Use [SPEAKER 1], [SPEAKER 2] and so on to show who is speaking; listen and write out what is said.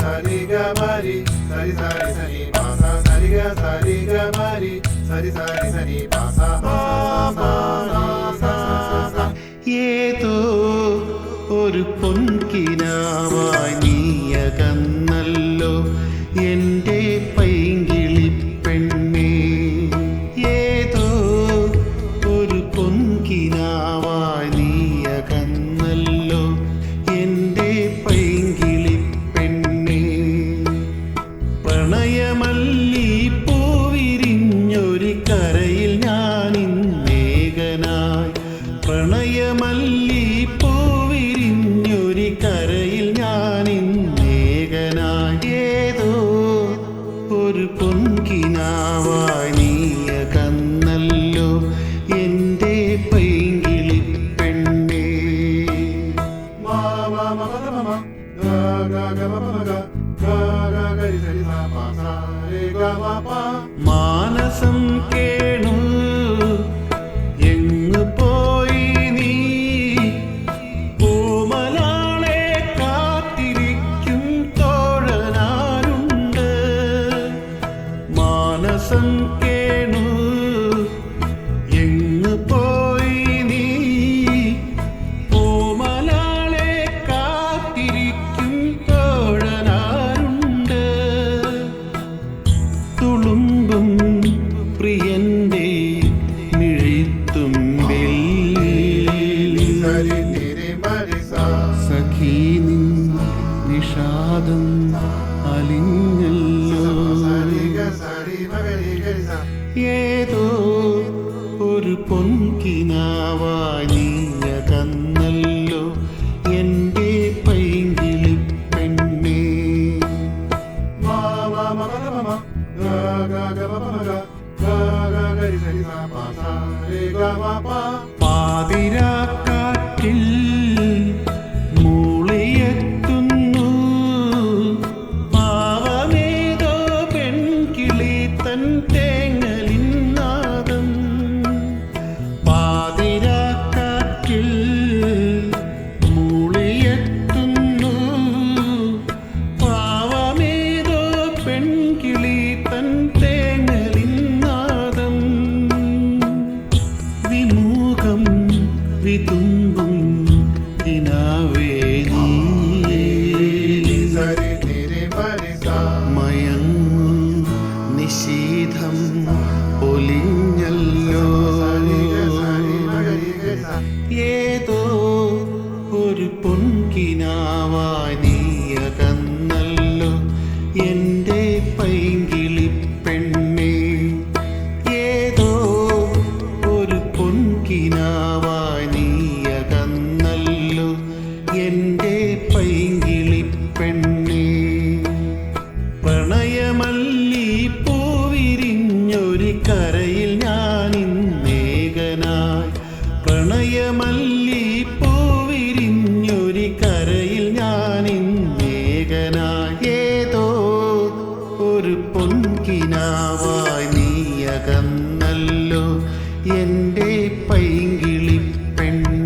[SPEAKER 1] సరి గ మరి సరి సరి సరి పాస సరి గ సరి గ మరి సరి సరి సరి పాస
[SPEAKER 2] ഏതോ ഒരു പൊൻകിനാവായി നീയ കന്നല്ലോ എൻ്റെ പൈ പൊൻകിനാവായി നീയകന്നല്ലോ എന്റെ പൈങ്കിളി പെണ്ണേ.
[SPEAKER 1] మా
[SPEAKER 2] നിഷാദം അലിഞ്ഞല്ലോ ഏതോ ഒരു പൊൻകിനാവായി നീയകന്നല്ലോ എന്റെ പൈങ്കിളി പെണ്ണേ
[SPEAKER 1] ma ma ma ma ma ma ga ga ga ma ma ga ga ga ga ri
[SPEAKER 2] Seven days. എന്റെ പൈങ്കിളി
[SPEAKER 1] പെണ്ണ